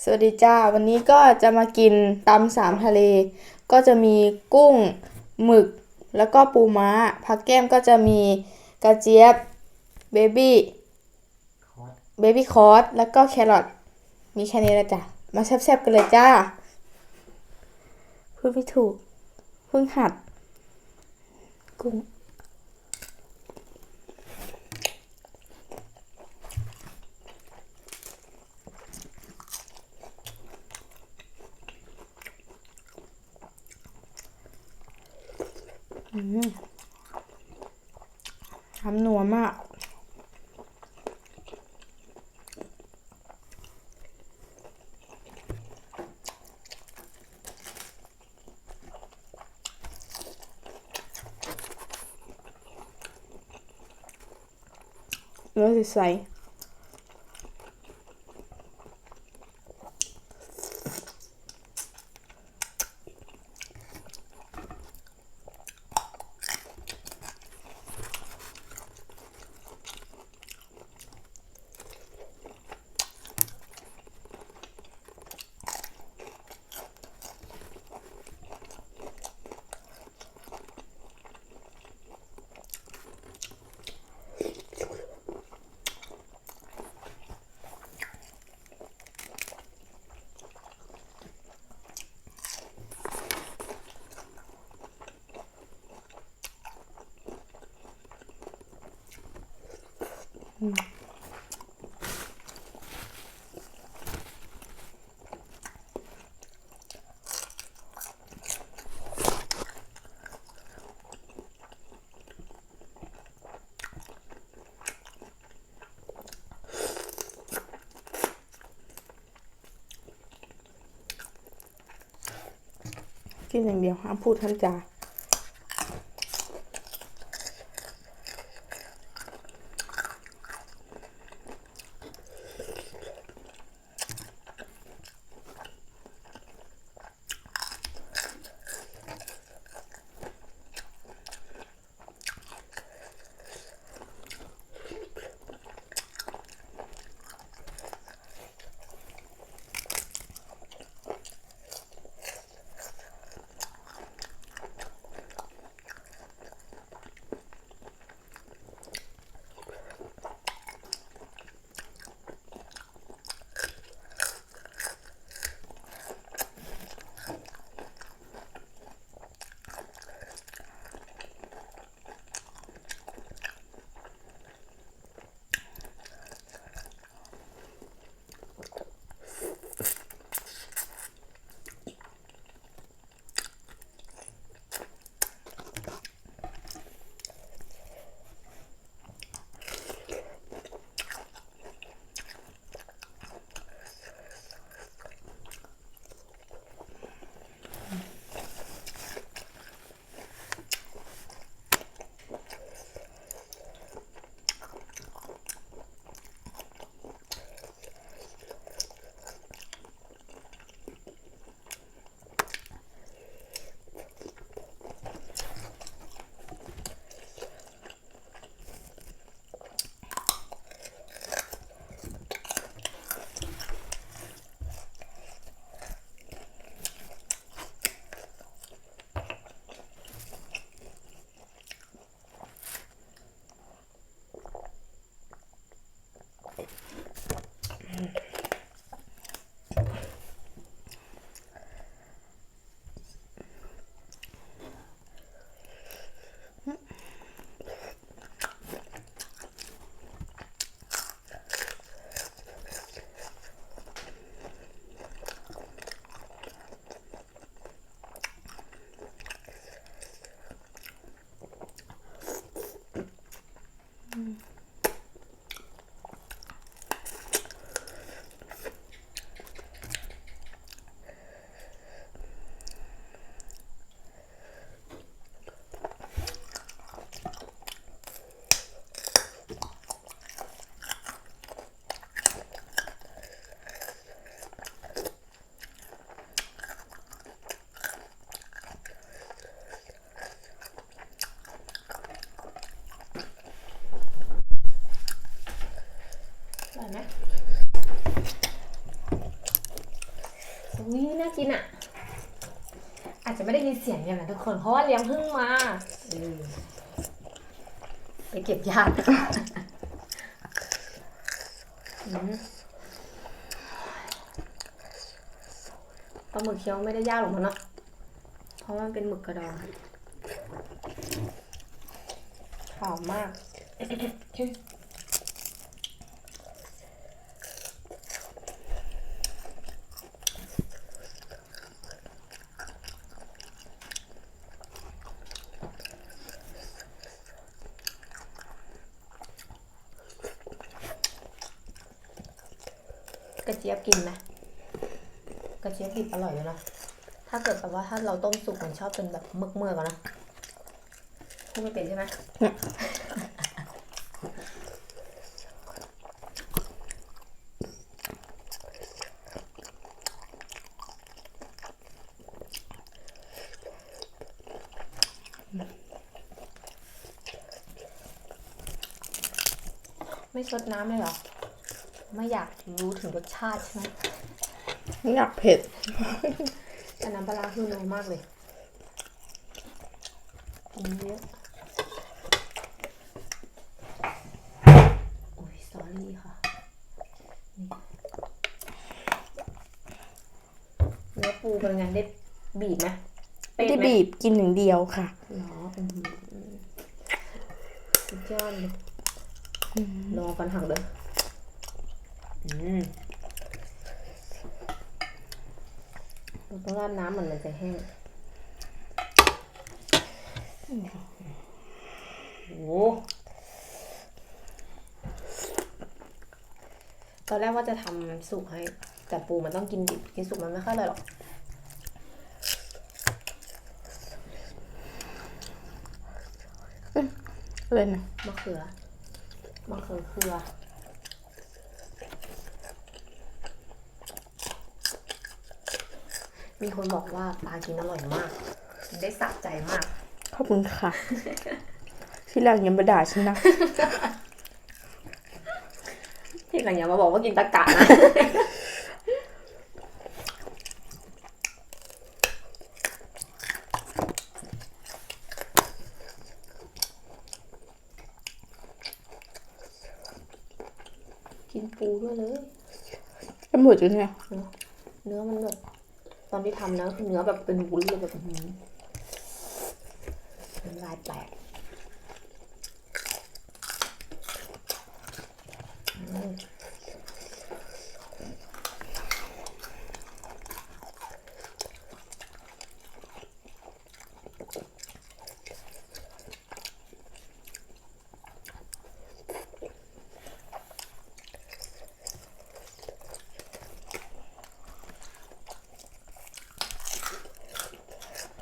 สวัสดีจ้า วันนี้ก็จะมากินตำสามทะเล ก็จะมีกุ้งหมึกแล้วก็ปูม้า ผักแก้มก็จะมีกระเจี๊ยบเบบี้เบบี้คอร์สแล้วก็แครอทมีแค่นี้แหละจ้ะ มาแซ่บๆกันเลยจ้าพูดไม่ถูกเพิ่งหัดกุ้ง ทำนัวมาก เนื้ กินอย่างเดียวห้ามพูดห้ามจา น่ากินอะ อาจจะไม่ได้ยินเสียงกันนะทุกคน เพราะว่าเลี้ยงพึ่งมาเออไปเก็บยากอืมปลาหมึกเคี้ยวไม่ได้ยากหรอกมันเนาะเพราะว่ามันเป็นหมึกกระดองหอมมาก กระเจี๊ยบกินไหมกระเจี๊ยบดิบอร่อยเลยเนาะถ้าเกิดแบบว่าถ้าเราต้มสุกมันชอบเป็นแบบเมือกเมือกนะพูดไม่เป็นใช่ไหมไม่ซดน้ำเลยเหรอ ไม่อยากรู้ถึงรสชาติใช่ไหมไม่อยากเผ็ดแต่น้ำปลาร้าคือนัวมากเลยอันนี้เยอะโอ้ยสอรี่ค่ะนี่เนื้อปูเป็นไงได้บีบไหมไม่ได้เป๊ะหบีบกินหนึ่งเดียวค่ะเหรออืมสุดยอดเลยรอกันหักเลยอืม เราต้องราดน้ำมันมันจะแห้ง โอ้โหตอนแรกว่าจะทำสุกให้ แต่ปูมันต้องกินดิบ กินสุกมันไม่ค่อยอร่อยหรอกเลยนะมะเขือมะเขือเขือ มีคนบอกว่าปลากินอร่อยมากได้สะใจมาก ขอบคุณค่ะ ที่หลังอยังมาด่าฉันนะ ที่หลังอย่ามาบอกว่ากินตะกะนะ กินปูด้วยเลย จะหมดจนเนี่ย เนื้อมันแบบ ตอนที่ทำนะคือเนื้อแบบเป็นวุ้นเลยแบบอื้อหือน้ำลายแตกอืม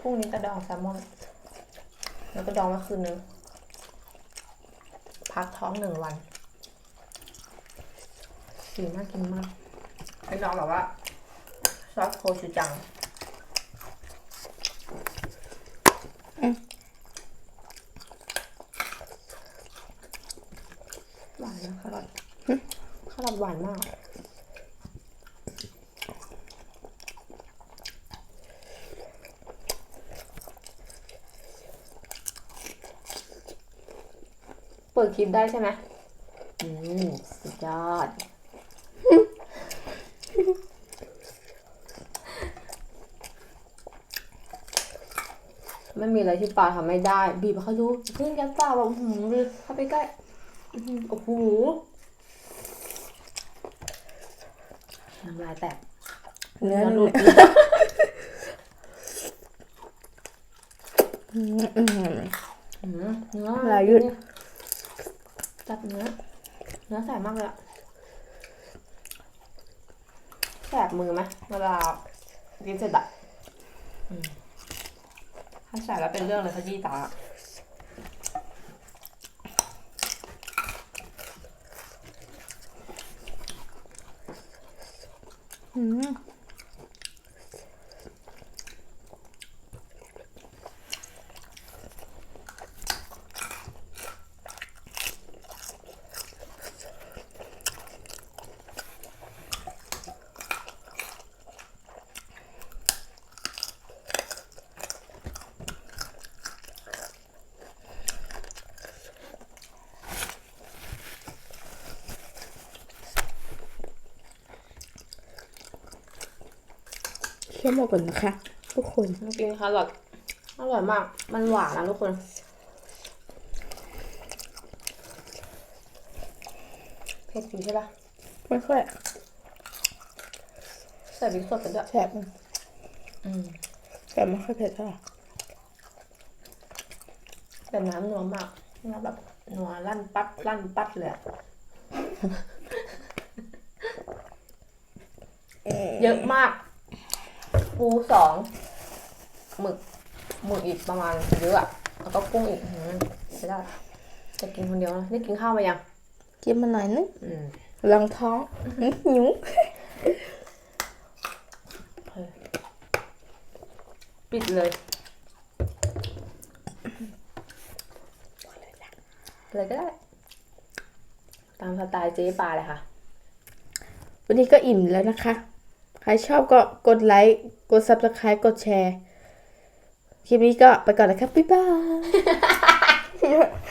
พรุ่งนี้จะดองแซลมอน แล้วก็ดองไว้คืนนึง พักท้องหนึ่งวันสีน่ากินมากไอ้ดองแบบว่าซอสโคชูจังหวานนะคารอทคารอทหวานมาก ปิดคลิปได้ใช่ไหมอืมสุดยอด ไม่มีอะไรที่ปลาทำไม่ได้ บีบให้เขาดูเพื่อนแกปลาแบบหืมเลยเข้าไปใกล้อื้อหือโอ้โหน้ำลายแตกเนื้อหลุดอืมอืมอืมเนื้อลายยืด จับเนื้อ เนื้อใสมากเลยอะแสบมือไหมเวลากินเสร็จอะถ้าใส่แล้วเป็นเรื่องเลยขยี้ตาอืม เคี่ยวหมดก่อนนะคะ ทุกคนมากินคาร์ลอทอร่อยมาก มันหวานนะทุกคนเผ็ดอยู่ใช่ปะไม่ค่อยใส่พริกสดไปด้วยแซ่บมันอืมแต่ไม่ค่อยเผ็ดเท่าไหร่แต่น้ำนัวมากนัวแบบนัวลั่นปัดลั่นปัดเลยอะเยอะมาก ปูสองหมึกหมึกอีกประมาณเยอะอะแล้วก็กุ้งอีกอื้อหือใช่ได้จะกินคนเดียวนะนี่กินข้าวมายังกินมาหน่อยนึงอืมรังท้องอื้อหิวปิดเลยอะไรก็ได้ ตามสไตล์เจ๊ปลาเลยค่ะ วันนี้ก็อิ่มแล้วนะคะ ใครชอบก็กดไลค์ กด subscribe กดแชร์ คลิปนี้ก็ไปก่อนนะครับ บ๊ายบาย